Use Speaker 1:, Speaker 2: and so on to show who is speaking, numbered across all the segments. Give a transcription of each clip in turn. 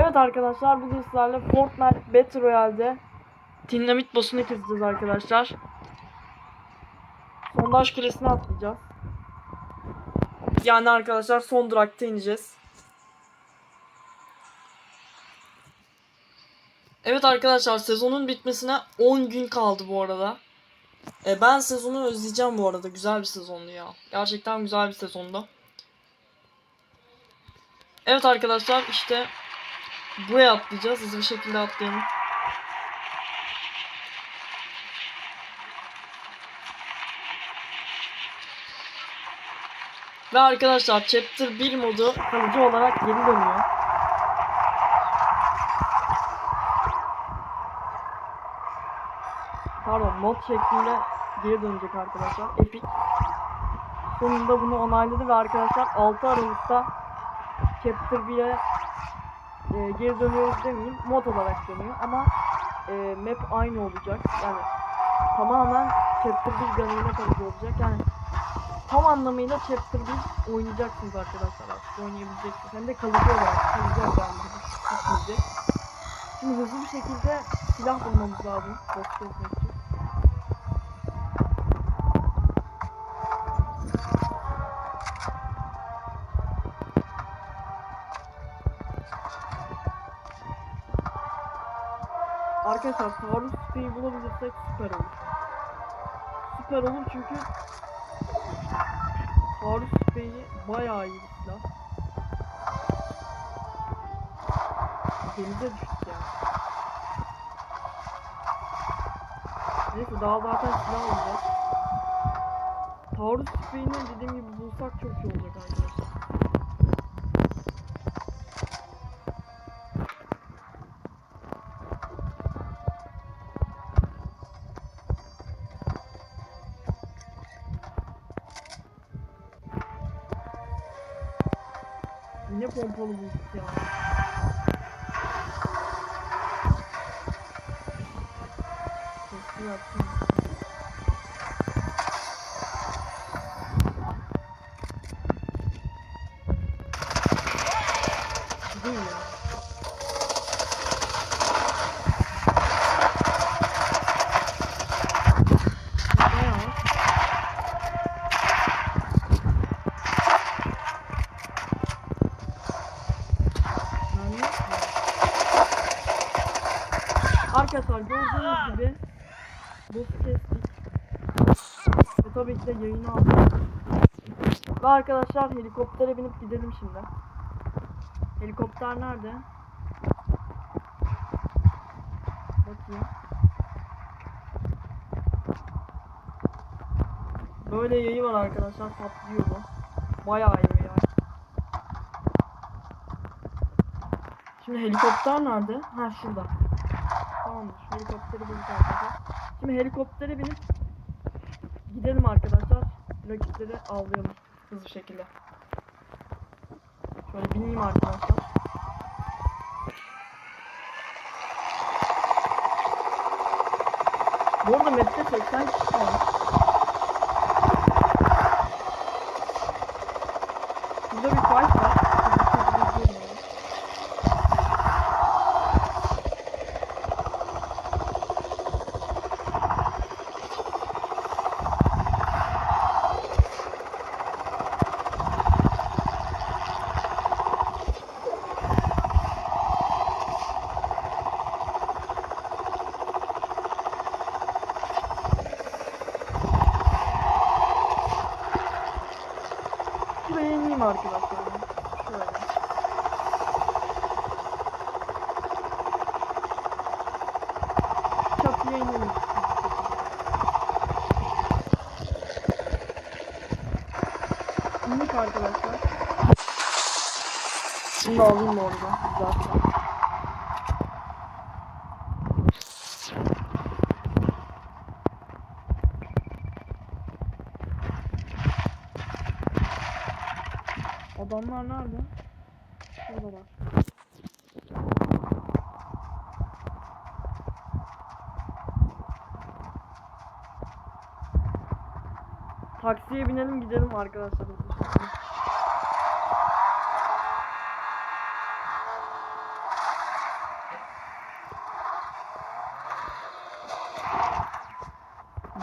Speaker 1: Evet arkadaşlar bugün sizlerle Fortnite Battle Royale'de dinamit boss'unu keseceğiz arkadaşlar. Sondaj kulesine atlayacağız. Yani arkadaşlar son durakta ineceğiz. Evet arkadaşlar sezonun bitmesine 10 gün kaldı bu arada. E, ben sezonu özleyeceğim bu arada. Güzel bir sezondu ya. Gerçekten güzel bir sezondu. Evet arkadaşlar işte buraya atlayacağız. Hızlı bir şekilde atlayalım. Ve arkadaşlar Chapter 1 modu kalıcı olarak geri dönüyor. Pardon mod şeklinde geri dönecek arkadaşlar. Epic. Sonunda bunu onayladı ve arkadaşlar 6 Aralık'ta Chapter 1'e e, geri dönüyoruz demeyeyim. Mod olarak dönüyor ama e, map aynı olacak. Yani tamamen Chapter 1 dönemine kalıcı olacak. Yani tam anlamıyla Chapter 1 oynayacaksınız arkadaşlar oynayabileceksiniz. Hem de kalıcı olarak kalacak yani. Gitmeyecek. Şimdi hızlı bir şekilde silah bulmamız lazım. Boss Arkadaşlar taarruz tüfeği bulabilirsek süper olur. Süper olur çünkü taarruz tüfeği bayağı iyi bir silah. Denize düştük yani. Neyse daha zaten silah olacak. Taarruz tüfeğini dediğim gibi bulsak çok iyi olacak arkadaşlar. Yine pompalı bulduk ya. Sesli yaptım. Değil ya. Bayağı. Yani Arkadaşlar gördüğünüz gibi boss kestik. De yayını aldık. Ve arkadaşlar helikoptere binip gidelim şimdi. Helikopter nerede? Bakayım. Böyle yayı var arkadaşlar patlıyor bu. Bayağı iyi yay. Şimdi helikopter nerede? Ha şurada. Tamamdır. Helikopteri bulduk arkadaşlar. Şimdi helikoptere binip gidelim arkadaşlar. Rakipleri avlayalım hızlı şekilde. Şöyle bineyim arkadaşlar. Bu arada map'te 80 kişi var. Burada bir fight var. Hızlı bir şekilde izleyelim onu. Şuraya ineyim arkadaşlar. Şöyle. Çatıya inelim. İndik arkadaşlar. Şimdi alayım orada zaten. Adamlar nerede? Şurada bak. Taksiye binelim gidelim arkadaşlar. hızlı şekilde.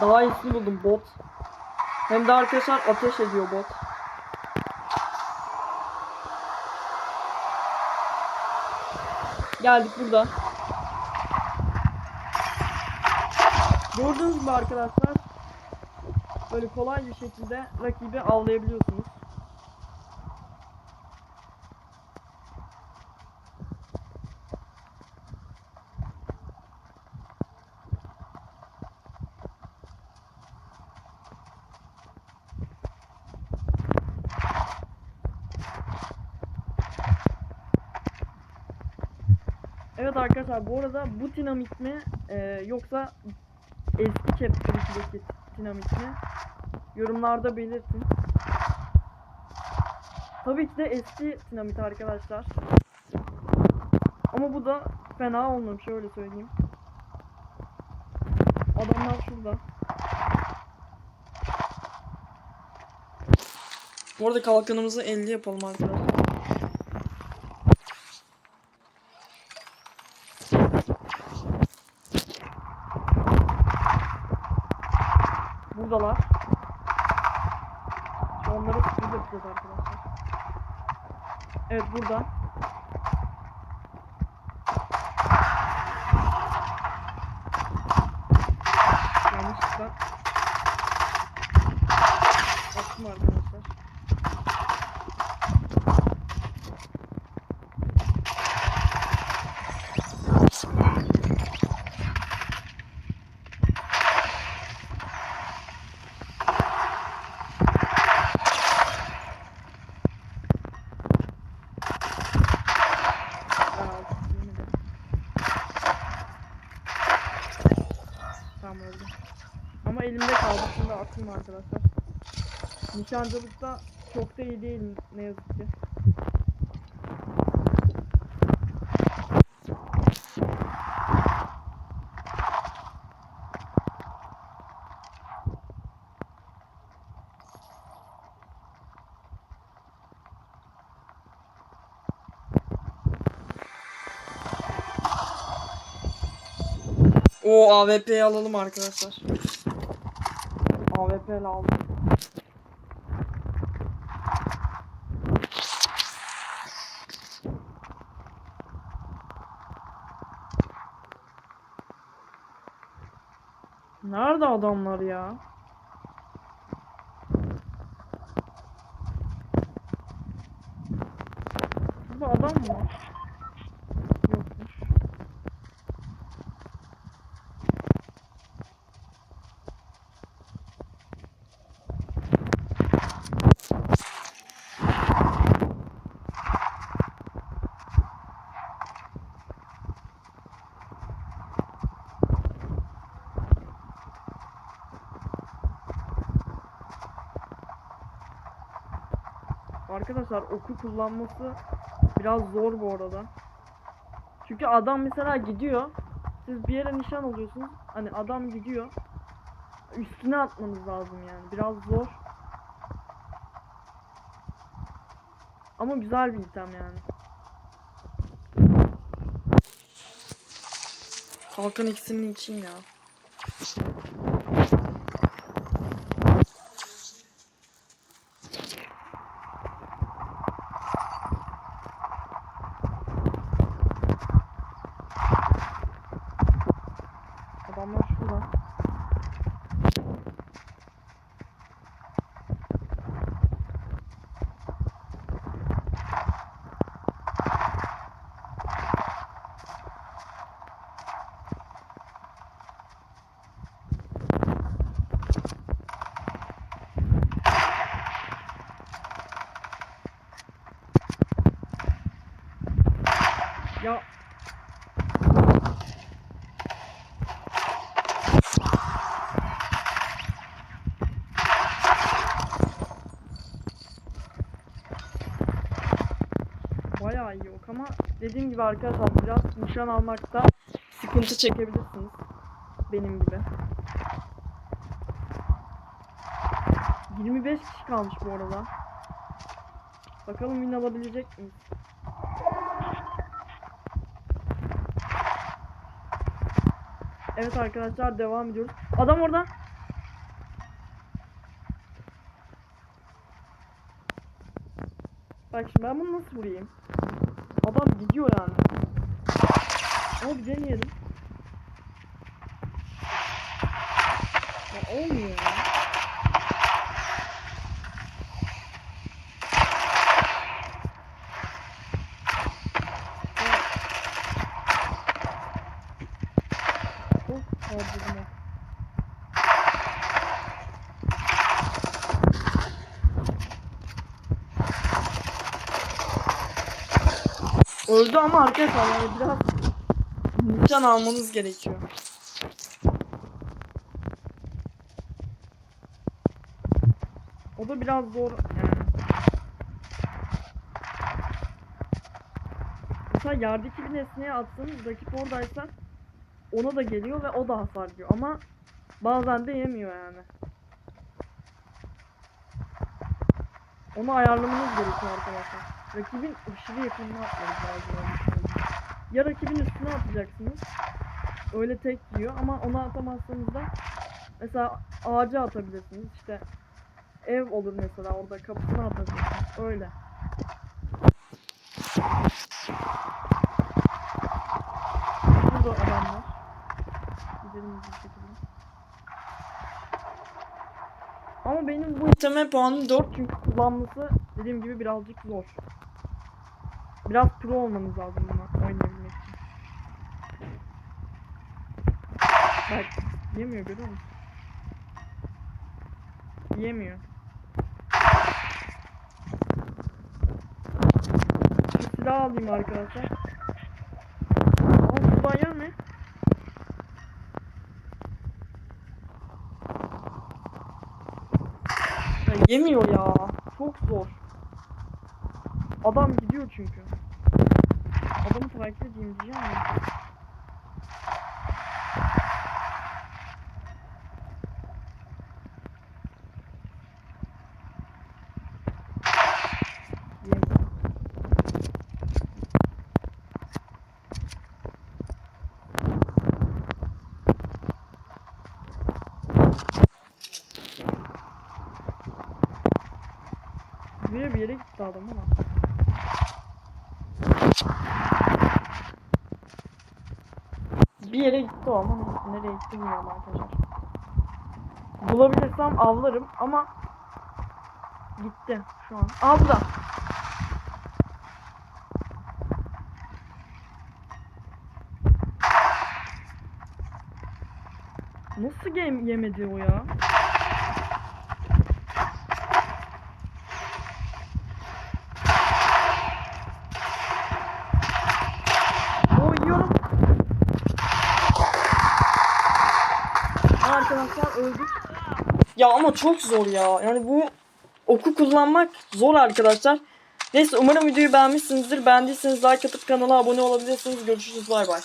Speaker 1: Daha iyisini buldum bot. Hem de arkadaşlar ateş ediyor bot. Geldik burada. Gördüğünüz gibi arkadaşlar böyle kolay bir şekilde rakibi avlayabiliyorsunuz. Evet arkadaşlar bu arada bu dinamit mi e, yoksa eski Chapter 2'deki dinamit mi? Yorumlarda belirtin. Tabii ki de eski dinamit arkadaşlar. Ama bu da fena olmamış öyle söyleyeyim. Adamlar şurada. Bu arada kalkanımızı 50 yapalım arkadaşlar. Buradalar. Onları sürpriz yapacağız arkadaşlar. Evet burada. Yanlışlıkla. Attım arkadaşlar. Aa, yemedim. Tamam öldü. Ama elimde kaldı. Şimdi atayım arkadaşlar. Nişancılıkta çok da iyi değil ne yazık ki. O AWP'yi alalım arkadaşlar. AWP ile aldım. Nerede adamlar ya? Burada adam mı var? Yokmuş. Arkadaşlar oku kullanması biraz zor bu arada. Çünkü adam mesela gidiyor. Siz bir yere nişan alıyorsunuz. Hani adam gidiyor. Üstüne atmanız lazım yani. Biraz zor. Ama güzel bir item yani. Kalkan ikisinin için ya. bayağı iyi ok ama dediğim gibi arkadaşlar biraz nişan almakta sıkıntı çekebilirsiniz. Benim gibi. 25 kişi kalmış bu arada. Bakalım win alabilecek miyiz? Evet arkadaşlar devam ediyoruz. Adam orada. Bak şimdi ben bunu nasıl vurayım? Adam gidiyor yani. Ama bir deneyelim. Ya olmuyor ya. Çok harcadım. Öldü ama arkadaşlar yani biraz nişan almanız gerekiyor. O da biraz zor yani. Mesela yerdeki bir nesneye attığınız rakip oradaysa ona da geliyor ve o da hasar yiyor ama bazen de yemiyor yani. Onu ayarlamanız gerekiyor arkadaşlar. Rakibin aşırı yakınına atmanız lazım. Ya rakibin üstüne atacaksınız. Öyle tek yiyor ama onu atamazsanız da mesela ağaca atabilirsiniz. İşte ev olur mesela orada kapısına atabilirsiniz. Öyle. Burada adamlar. Gidelim bir şekilde. Ama benim bu isteme puanım 4 çünkü kullanması dediğim gibi birazcık zor. Biraz pro olmanız lazım buna oynayabilmek için. Bak yemiyor görüyor musun? Yemiyor. Şu silah alayım arkadaşlar. Aa buradan yer mi? Ya yemiyor ya. Çok zor. Adam gidiyor çünkü. Adamı takip edeyim diyeceğim ya. Bir bir yere gitti adam ama. Bir yere gitti o ama nereye gitti bilmiyorum arkadaşlar. Bulabilirsem avlarım ama gitti şu an. Abla. Nasıl game yemedi o ya? O yiyorum. Arkadaşlar öldük. Ya ama çok zor ya. Yani bu oku kullanmak zor arkadaşlar. Neyse umarım videoyu beğenmişsinizdir. Beğendiyseniz like atıp kanala abone olabilirsiniz. Görüşürüz bay bay.